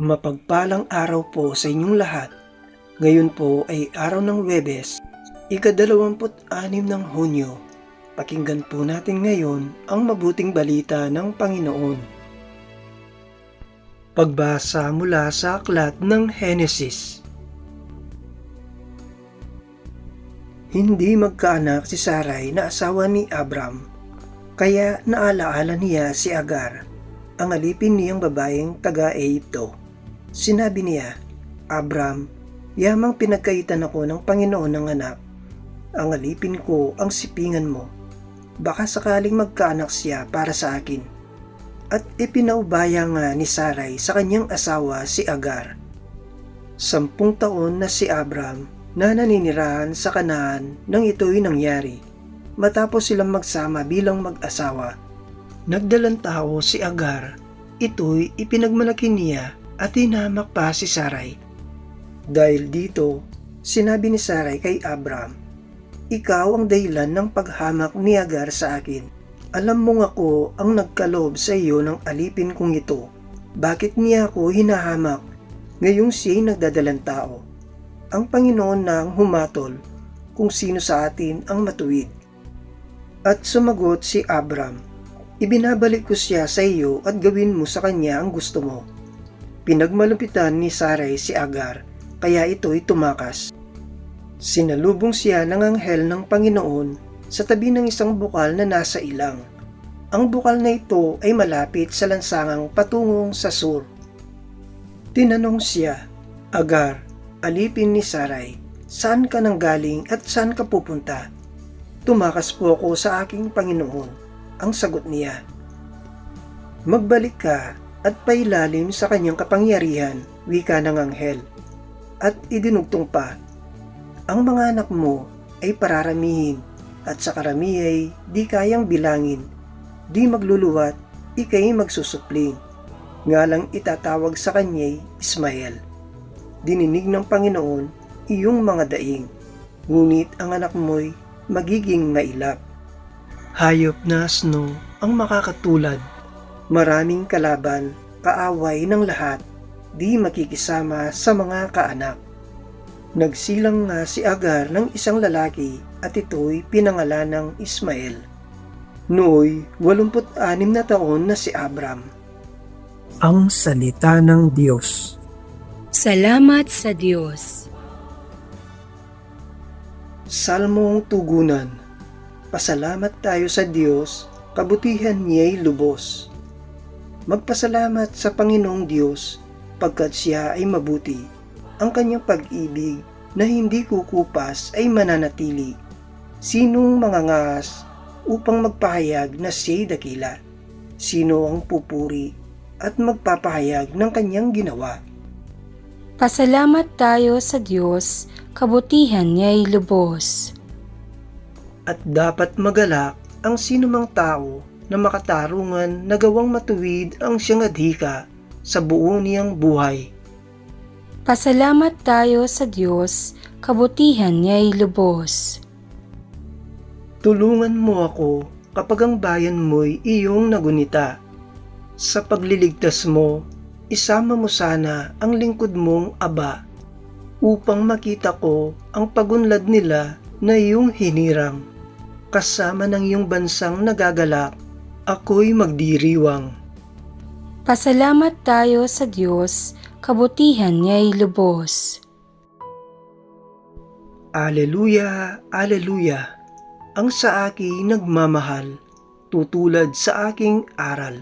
Mapagpalang araw po sa inyong lahat. Ngayon po ay araw ng Webes, ikadalawamput anim ng Hunyo. Pakinggan po natin ngayon ang mabuting balita ng Panginoon. Pagbasa mula sa aklat ng Henesis. Hindi magkaanak si Sarai na asawa ni Abram, kaya naalaala niya si Agar, ang alipin niyang babaeng taga-Egypto. Sinabi niya, Abram, yamang pinagkaitan ako ng Panginoon ng anak. Ang alipin ko ang sipingan mo. Baka sakaling magkaanak siya para sa akin. At ipinaubaya nga ni Sarai sa kanyang asawa si Agar. Sampung taon na si Abram na naninirahan sa kanaan nang ito'y nangyari. Matapos silang magsama bilang mag-asawa, nagdalang tao si Agar. Ito'y ipinagmalaki niya at hinamak pa si Sarai. Dahil dito, sinabi ni Sarai kay Abram, Ikaw ang dahilan ng paghamak ni Agar sa akin. Alam mong ako ang nagkalob sa iyo ng alipin kong ito. Bakit niya ako hinahamak ngayong siya'y nagdadalang tao? Ang Panginoon na ang humatol kung sino sa atin ang matuwid. At sumagot si Abram, Ibinabalik ko siya sa iyo at gawin mo sa kanya ang gusto mo. Pinagmalupitan ni Sarai si Agar, kaya ito'y tumakas. Sinalubong siya ng anghel ng Panginoon sa tabi ng isang bukal na nasa ilang. Ang bukal na ito ay malapit sa lansangang patungong sa sur. Tinanong siya, Agar, alipin ni Sarai, saan ka nang galing at saan ka pupunta? Tumakas po ako sa aking Panginoon, ang sagot niya. Magbalik ka at pailalim sa kanyang kapangyarihan, wika ng anghel. At idinugtong pa, ang mga anak mo ay pararamihin at sa karamihay di kayang bilangin, di magluluwat, ikay magsusupling. Nga lang itatawag sa kanya'y Ismael. Dininig ng Panginoon iyong mga daing, ngunit ang anak mo'y magiging mailap. Hayop na asno ang makakatulad maraming kalaban, kaaway ng lahat, di makikisama sa mga kaanak. Nagsilang nga si Agar ng isang lalaki at ito'y pinangalan ng Ismael. Nooy, 86 na taon na si Abram. Ang Salita ng Diyos Salamat sa Diyos. Salmong Tugunan Pasalamat tayo sa Diyos, kabutihan niya'y lubos. Magpasalamat sa Panginoong Diyos pagkat siya ay mabuti. Ang kanyang pag-ibig na hindi kukupas ay mananatili. Sinong mangangas upang magpahayag na siya'y dakila? Sino ang pupuri at magpapahayag ng kanyang ginawa? Pasalamat tayo sa Diyos, kabutihan niya'y lubos. At dapat magalak ang sinumang tao na makatarungan na gawang matuwid ang siyang adhika sa buo niyang buhay. Pasalamat tayo sa Diyos, kabutihan niya'y lubos. Tulungan mo ako kapag ang bayan mo'y iyong nagunita. Sa pagliligtas mo, isama mo sana ang lingkod mong aba upang makita ko ang pagunlad nila na iyong hinirang. Kasama ng iyong bansang nagagalak, ako'y magdiriwang. Pasalamat tayo sa Diyos, kabutihan niya'y lubos. Aleluya, Aleluya. Ang sa akin nagmamahal, tutulad sa aking aral.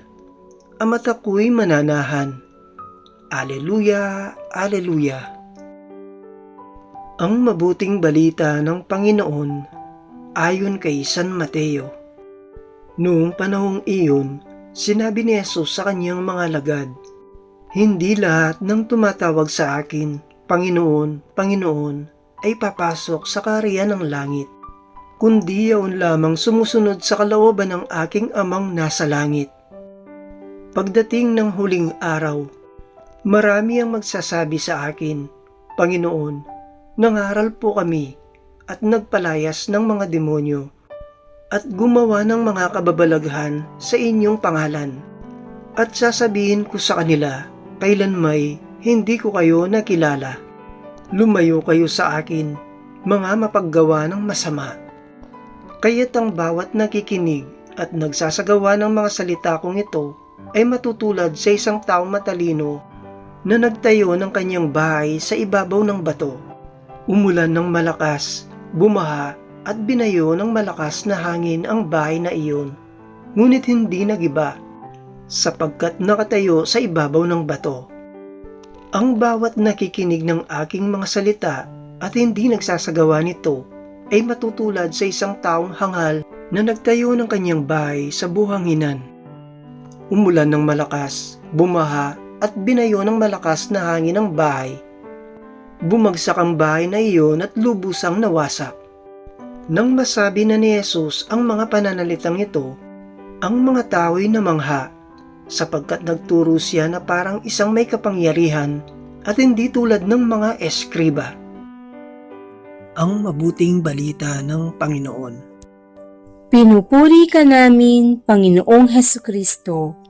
Ang mata ko'y mananahan. Aleluya, Aleluya. Ang mabuting balita ng Panginoon ayon kay San Mateo. Noong panahong iyon, sinabi ni Jesus sa kanyang mga lagad, Hindi lahat ng tumatawag sa akin, Panginoon, Panginoon, ay papasok sa kariyan ng langit, kundi yaon lamang sumusunod sa kalooban ng aking amang nasa langit. Pagdating ng huling araw, marami ang magsasabi sa akin, Panginoon, nangaral po kami at nagpalayas ng mga demonyo at gumawa ng mga kababalaghan sa inyong pangalan. At sasabihin ko sa kanila, kailan may hindi ko kayo nakilala. Lumayo kayo sa akin, mga mapaggawa ng masama. Kaya't ang bawat nakikinig at nagsasagawa ng mga salita kong ito ay matutulad sa isang taong matalino na nagtayo ng kanyang bahay sa ibabaw ng bato. Umulan ng malakas, bumaha at binayo ng malakas na hangin ang bahay na iyon. Ngunit hindi nagiba sapagkat nakatayo sa ibabaw ng bato. Ang bawat nakikinig ng aking mga salita at hindi nagsasagawa nito ay matutulad sa isang taong hangal na nagtayo ng kanyang bahay sa buhanginan. Umulan ng malakas, bumaha at binayo ng malakas na hangin ang bahay. Bumagsak ang bahay na iyon at lubusang nawasak. Nang masabi na ni Jesus ang mga pananalitang ito, ang mga tao'y namangha sapagkat nagturo siya na parang isang may kapangyarihan at hindi tulad ng mga eskriba. Ang mabuting balita ng Panginoon. Pinupuri ka namin, Panginoong Heso Kristo.